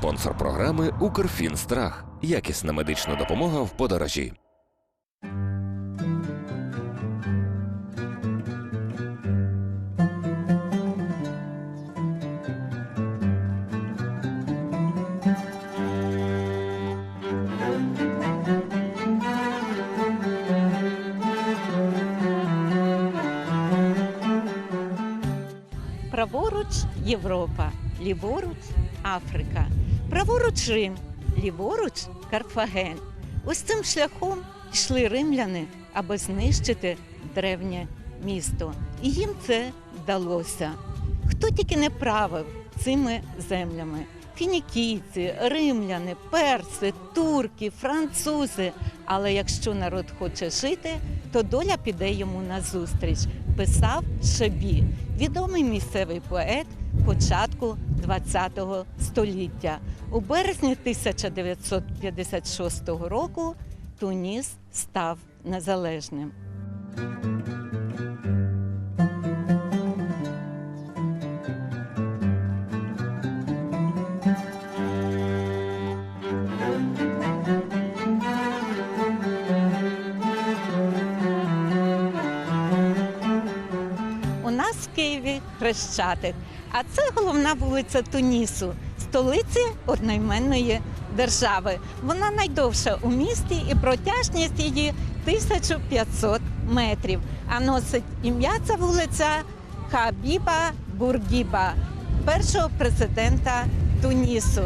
Спонсор програми Укрфінстрах. Якісна медична допомога в подорожі. Праворуч Європа, ліворуч Африка, праворуч Рим, ліворуч Карфаген. Ось цим шляхом йшли римляни, аби знищити древнє місто. І їм це вдалося. Хто тільки не правив цими землями? Фінікійці, римляни, перси, турки, французи. Але якщо народ хоче жити, то доля піде йому назустріч. Писав Шебі, відомий місцевий поет початку ХХ століття. У березні 1956 року Туніс став незалежним. Києві Хрещатик, а це головна вулиця Тунісу, столиці одноіменної держави. Вона найдовша у місті і протяжність її 1500 метрів. А носить ім'я ця вулиця Хабіба Бургіба, першого президента Тунісу.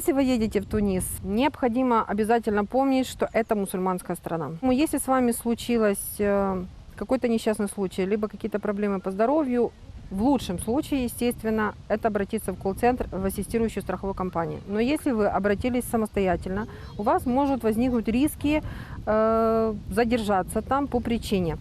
Если вы едете в Тунис, необходимо обязательно помнить, что это мусульманская страна. Если с вами случилось э, какой-то несчастный случай, либо какие-то проблемы по здоровью, в лучшем случае, естественно, это обратиться в колл-центр в ассистирующую страховую компанию. Но если вы обратились самостоятельно, у вас могут возникнуть риски э, задержаться там по причине.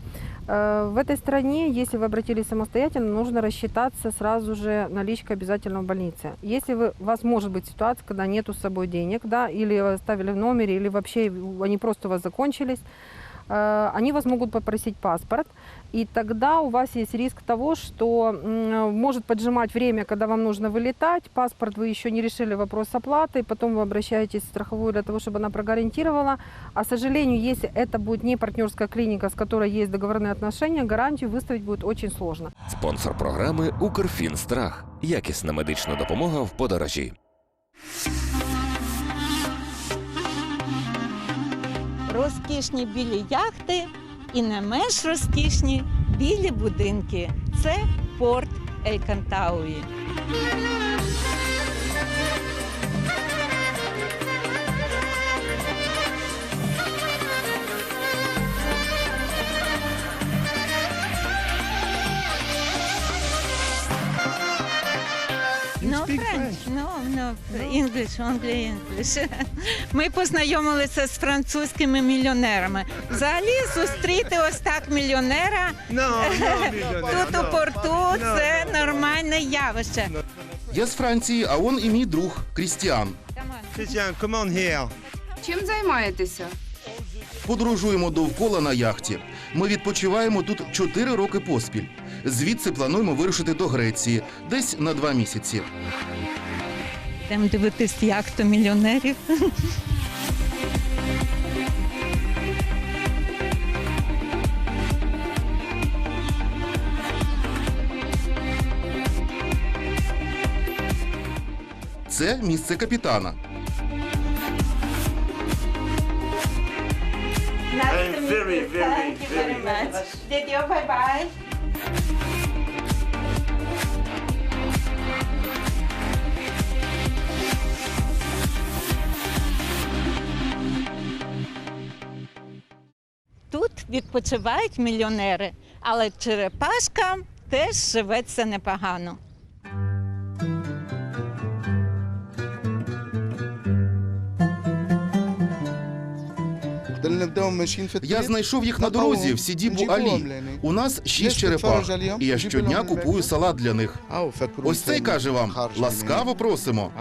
Э, В этой стране, если вы обратились самостоятельно, нужно рассчитаться сразу же наличкой обязательно в больнице. Если вы, у вас может быть ситуация, когда нету с собой денег, да, или оставили в номере, или вообще они просто у вас закончились, э, они вас могут попросить паспорт, и тогда у вас есть риск того, что м, может поджимать время, когда вам нужно вылетать, паспорт вы еще не решили вопрос оплаты, потом вы обращаетесь в страховую для того, чтобы она прогарантировала. А, к сожалению, если это будет не партнерская клиника, с которой есть договорные отношения, гарантию выставить будет очень сложно. Спонсор програми Укрфінстрах. Якісна медична допомога в подорожі. Розкішні білі яхти і не менш розкішні білі будинки. Це порт Елькантауї. No, no, English, only English. Ми познайомилися з французькими мільйонерами. Взагалі зустріти ось так мільйонера No, no, millionaire, тут у порту No, це no. нормальне явище. Я з Франції, а он і мій друг Крістіан. Christian, come on here. Чим займаєтеся? Подорожуємо довкола на яхті. Ми відпочиваємо тут 4 роки поспіль. Звідси плануємо вирушити до Греції десь на два місяці. Йдемо дивитись яхту мільйонерів. Це місце капітана. Nice to meet very, you. very, Thank you very very much. Did you? Bye відпочивають мільйонери, але черепашкам теж живеться непогано. Я знайшов їх на дорозі в Сідібу Алі. У нас шість черепах, і я щодня купую салат для них. Ось цей каже вам: ласкаво просимо.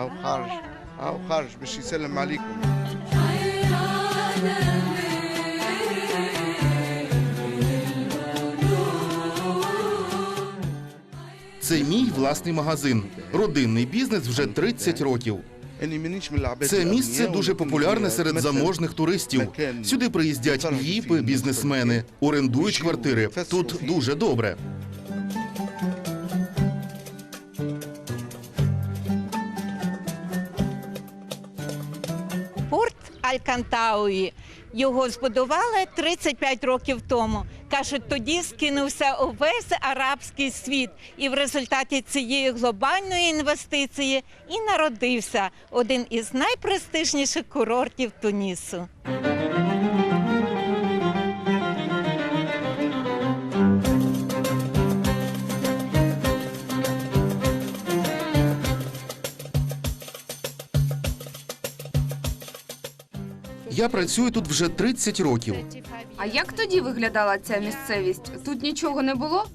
Це мій власний магазин. Родинний бізнес вже 30 років. Це місце дуже популярне серед заможних туристів. Сюди приїздять віпи, бізнесмени, орендують квартири. Тут дуже добре. Порт Алькантауї. Його збудували 35 років тому. Кажуть, тоді скинувся увесь арабський світ, і в результаті цієї глобальної інвестиції і народився один із найпрестижніших курортів Тунісу. Я працюю тут вже 30 років. А як тоді виглядала ця місцевість? Тут нічого не було?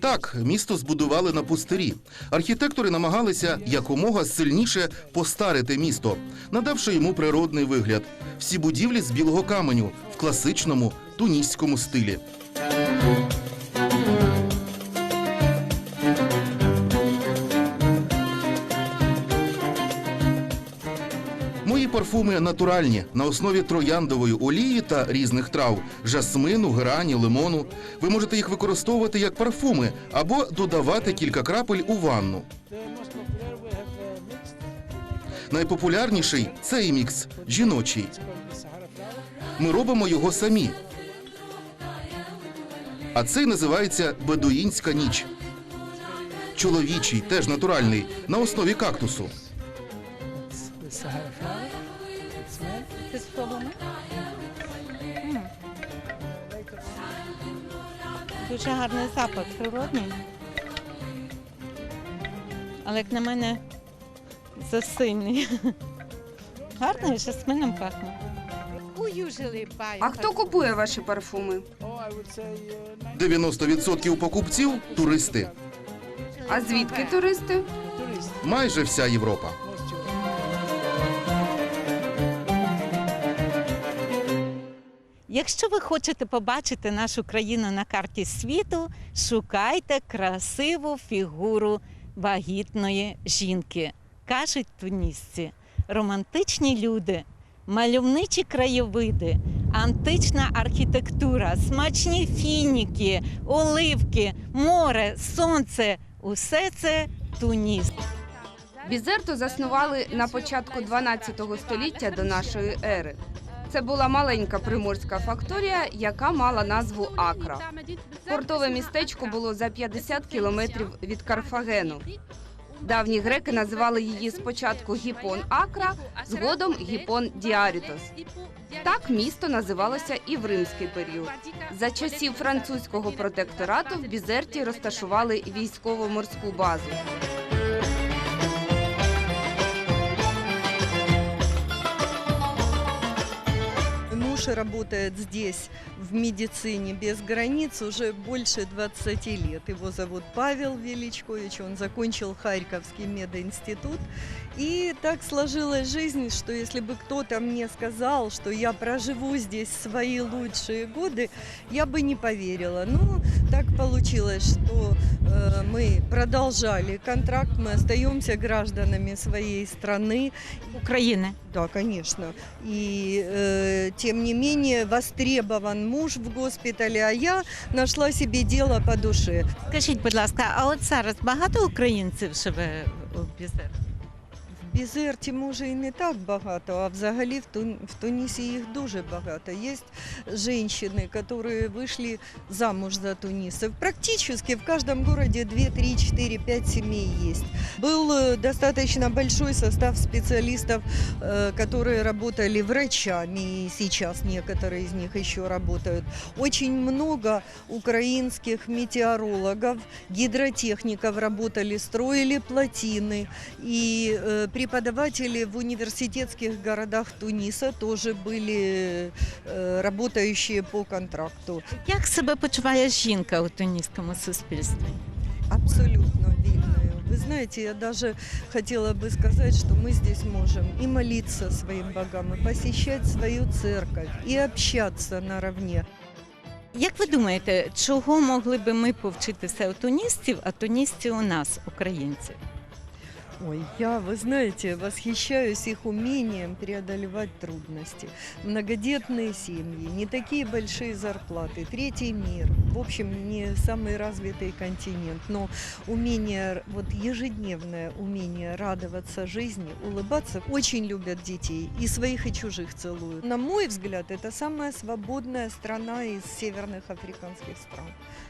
Так, місто збудували на пустирі. Архітектори намагалися якомога сильніше постарити місто, надавши йому природний вигляд. Всі будівлі з білого каменю в класичному туніському стилі. Парфуми натуральні на основі трояндової олії та різних трав жасмину, грані, лимону. Ви можете їх використовувати як парфуми або додавати кілька крапель у ванну. Найпопулярніший цей мікс жіночий. Ми робимо його самі. А цей називається бедуїнська ніч. Чоловічий, теж натуральний, на основі кактусу. Дуже гарний запах, природний. Але як на мене засильний. Гарно і жасмином пахне. А хто купує ваші парфуми? 90% покупців туристи. А звідки туристи? Майже вся Європа. Якщо ви хочете побачити нашу країну на карті світу, шукайте красиву фігуру вагітної жінки. Кажуть тунісці, романтичні люди, мальовничі краєвиди, антична архітектура, смачні фініки, оливки, море, сонце усе це Туніс. Бізерту заснували на початку 12 століття до нашої ери. Це була маленька приморська факторія, яка мала назву Акра. Портове містечко було за 50 кілометрів від Карфагену. Давні греки називали її спочатку Гіпон Акра, згодом Гіпон Діарітос. Так місто називалося і в римський період. За часів французького протекторату в Бізерті розташували військово-морську базу. Муж работает здесь в медицине без границ уже больше 20 лет. Его зовут Павел Величкович, он закончил Харьковский мединститут. И так сложилась жизнь, что если бы кто-то мне сказал, что я проживу здесь свои лучшие годы, я бы не поверила. Но так получилось, что э, мы продолжали контракт, мы остаемся гражданами своей страны. України. Да, конечно. И э, тем не менее востребован муж в госпіталі, а я знайшла собі діло по душі. Скажіть, будь ласка, а от зараз багато українців живе у Бізер? В Бізерті може і не так багато, а взагалі в, Тун- в Тунісі їх дуже багато. Є женщины, которые вышли замуж за тунисов. Практически в каждом городе 2, 3, 4, 5 семей есть. Был э, достаточно большой состав специалистов, э, которые работали врачами, и сейчас некоторые из них еще работают. Очень много украинских метеорологов, гидротехников работали, строили плотины. И э, преподаватели в университетских городах Туниса тоже были э, работающие по контракту. Як себе почуває жінка у туніському суспільстві? Абсолютно вильную. Вы знаете, я даже хотела бы сказать, что мы здесь можем и молиться своим богам, и посещать свою церковь, и общаться наравне. Як ви думаєте, чого могли би ми повчитися у туністів, а тунісці у нас, українців? Ой, я, вы знаете, восхищаюсь их умением преодолевать трудности. Многодетные семьи, не такие большие зарплаты, третий мир, в общем, не самый развитый континент, но умение, вот ежедневное умение радоваться жизни, улыбаться, очень любят детей, и своих, и чужих целуют. На мой взгляд, это самая свободная страна из северных африканских стран.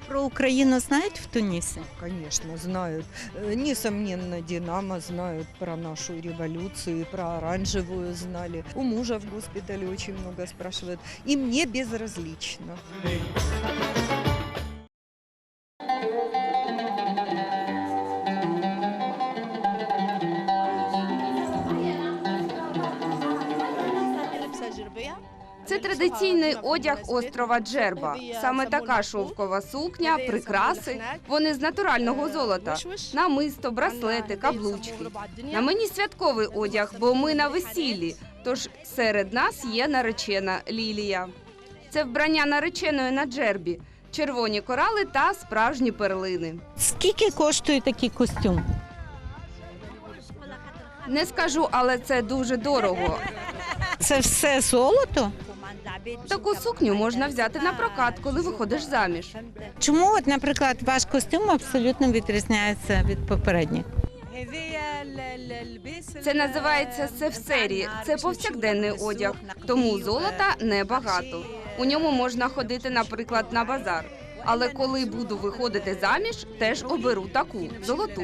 Про Україну знають в Тунісі? Конечно, знают. Э, Несомненно, Динамо знают про нашу революцию, про оранжевую знали. У мужа в госпитале очень много спрашивают. И мне безразлично. Одяг острова Джерба. Саме така шовкова сукня, прикраси. Вони з натурального золота. Намисто, браслети, каблучки. На мені святковий одяг, бо ми на весіллі. Тож серед нас є наречена Лілія. Це вбрання нареченої на джербі, червоні корали та справжні перлини. Скільки коштує такий костюм? Не скажу, але це дуже дорого. Це все золото? Таку сукню можна взяти на прокат, коли виходиш заміж. Чому, от, наприклад, ваш костюм абсолютно відрізняється від попередніх? Це називається севсері. Це повсякденний одяг, тому золота небагато. У ньому можна ходити, наприклад, на базар. Але коли буду виходити заміж, теж оберу таку золоту.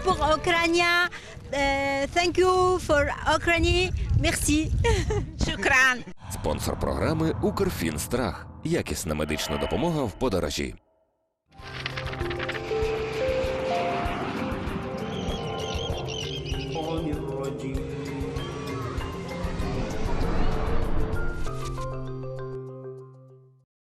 Pour Ukraine. Uh, thank you for Ukraine. Merci. Шукран! Спонсор програми Укрфінстрах. Якісна медична допомога в подорожі.